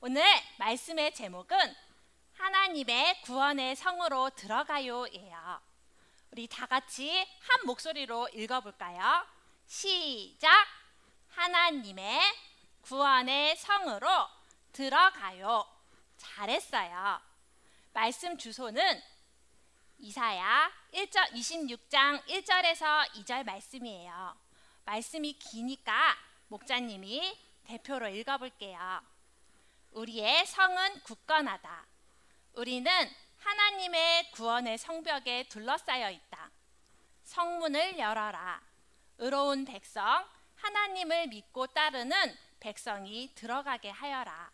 오늘 말씀의 제목은 하나님의 구원의 성으로 들어가요예요. 우리 다 같이 한 목소리로 읽어볼까요? 시작. 하나님의 구원의 성으로 들어가요. 잘했어요. 말씀 주소는 이사야 1절 26장 1절에서 2절 말씀이에요. 말씀이 기니까 목자님이 대표로 읽어볼게요. 우리의 성은 굳건하다. 우리는 하나님의 구원의 성벽에 둘러싸여 있다. 성문을 열어라. 의로운 백성, 하나님을 믿고 따르는 백성이 들어가게 하여라.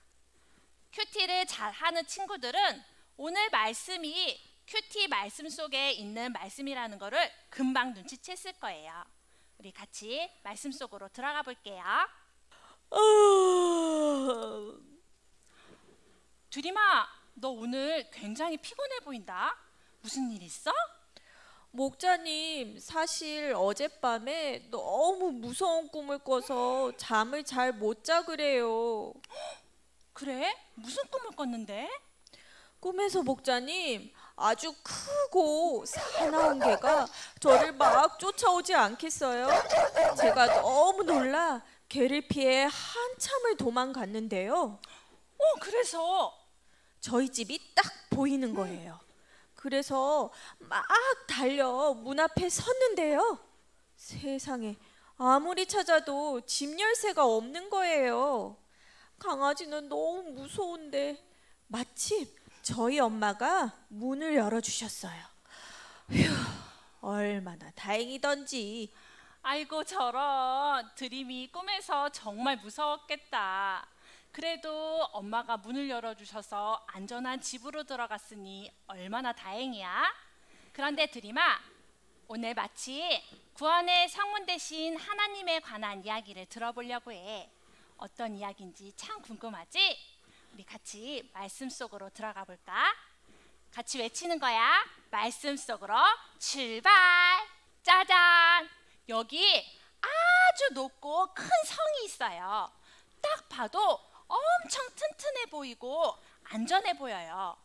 큐티를 잘하는 친구들은 오늘 말씀이 큐티 말씀 속에 있는 말씀이라는 것을 금방 눈치챘을 거예요. 우리 같이 말씀 속으로 들어가 볼게요. 두리마, 너 오늘 굉장히 피곤해 보인다. 무슨 일 있어? 목자님, 사실 어젯밤에 너무 무서운 꿈을 꿔서 잠을 잘 못 자 그래요. 그래? 무슨 꿈을 꿨는데? 꿈에서 목자님, 아주 크고 사나운 개가 저를 막 쫓아오지 않겠어요? 제가 너무 놀라 개를 피해 한참을 도망갔는데요. 어, 그래서 저희 집이 딱 보이는 거예요. 그래서 막 달려 문 앞에 섰는데요. 세상에 아무리 찾아도 집 열쇠가 없는 거예요. 강아지는 너무 무서운데 마침 저희 엄마가 문을 열어주셨어요. 휴, 얼마나 다행이던지. 아이고 저런 드림이 꿈에서 정말 무서웠겠다. 그래도 엄마가 문을 열어주셔서 안전한 집으로 들어갔으니 얼마나 다행이야. 그런데 드림아, 오늘 마치 구원의 성문 대신 하나님에 관한 이야기를 들어보려고 해. 어떤 이야기인지 참 궁금하지? 우리 같이 말씀 속으로 들어가 볼까? 같이 외치는 거야. 말씀 속으로 출발. 짜잔. 여기 아주 높고 큰 성이 있어요. 딱 봐도 엄청 튼튼해 보이고 안전해 보여요.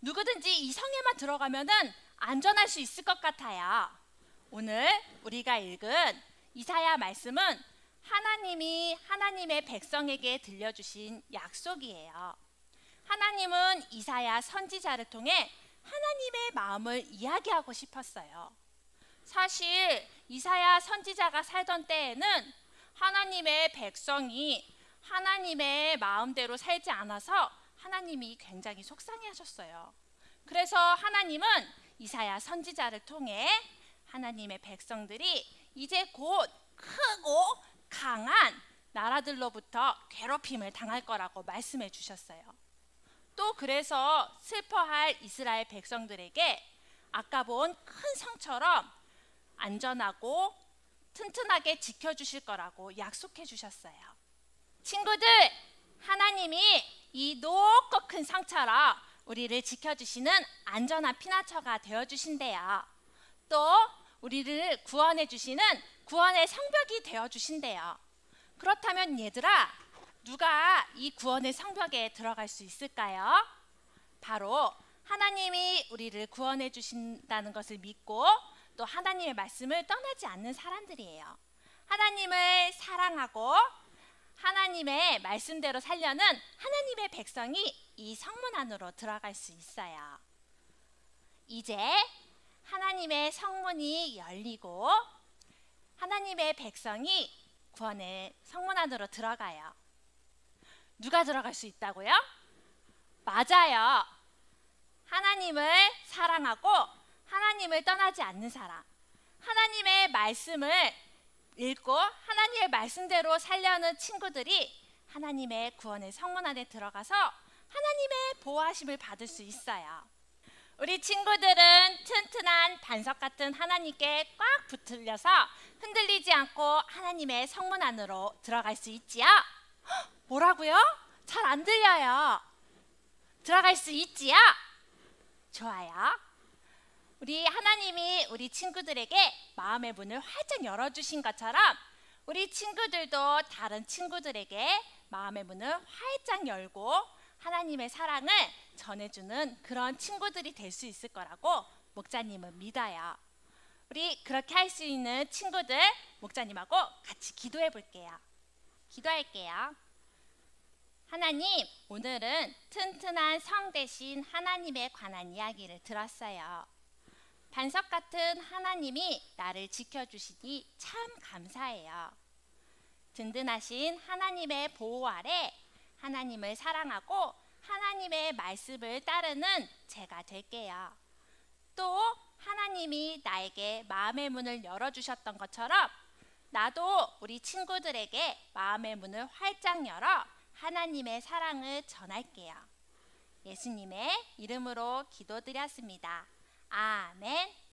누구든지 이 성에만 들어가면은 안전할 수 있을 것 같아요. 오늘 우리가 읽은 이사야 말씀은 하나님이 하나님의 백성에게 들려주신 약속이에요. 하나님은 이사야 선지자를 통해 하나님의 마음을 이야기하고 싶었어요. 사실 이사야 선지자가 살던 때에는 하나님의 백성이 하나님의 마음대로 살지 않아서 하나님이 굉장히 속상해 하셨어요. 그래서 하나님은 이사야 선지자를 통해 하나님의 백성들이 이제 곧 크고 강한 나라들로부터 괴롭힘을 당할 거라고 말씀해 주셨어요. 또 그래서 슬퍼할 이스라엘 백성들에게 아까 본 큰 성처럼 안전하고 튼튼하게 지켜주실 거라고 약속해 주셨어요. 친구들, 하나님이 이 높고 큰 성처럼 우리를 지켜주시는 안전한 피난처가 되어주신대요. 또 우리를 구원해 주시는 구원의 성벽이 되어 주신대요. 그렇다면 얘들아, 누가 이 구원의 성벽에 들어갈 수 있을까요? 바로 하나님이 우리를 구원해 주신다는 것을 믿고 또 하나님의 말씀을 떠나지 않는 사람들이에요. 하나님을 사랑하고 하나님의 말씀대로 살려는 하나님의 백성이 이 성문 안으로 들어갈 수 있어요. 이제 하나님의 성문이 열리고 하나님의 백성이 구원의 성문 안으로 들어가요. 누가 들어갈 수 있다고요? 맞아요. 하나님을 사랑하고 하나님을 떠나지 않는 사람. 하나님의 말씀을 읽고 하나님의 말씀대로 살려는 친구들이 하나님의 구원의 성문 안에 들어가서 하나님의 보호하심을 받을 수 있어요. 우리 친구들은 튼튼한 반석 같은 하나님께 꽉 붙들려서 흔들리지 않고 하나님의 성문 안으로 들어갈 수 있지요? 뭐라고요? 잘 안 들려요. 들어갈 수 있지요? 좋아요. 우리 하나님이 우리 친구들에게 마음의 문을 활짝 열어주신 것처럼 우리 친구들도 다른 친구들에게 마음의 문을 활짝 열고 하나님의 사랑을 전해주는 그런 친구들이 될 수 있을 거라고 목자님은 믿어요. 우리 그렇게 할 수 있는 친구들 목자님하고 같이 기도해 볼게요. 기도할게요. 하나님, 오늘은 튼튼한 성 대신 하나님에 관한 이야기를 들었어요. 반석 같은 하나님이 나를 지켜주시니 참 감사해요. 든든하신 하나님의 보호 아래 하나님을 사랑하고 하나님의 말씀을 따르는 제가 될게요. 또 하나님이 나에게 마음의 문을 열어주셨던 것처럼 나도 우리 친구들에게 마음의 문을 활짝 열어 하나님의 사랑을 전할게요. 예수님의 이름으로 기도드렸습니다. 아멘.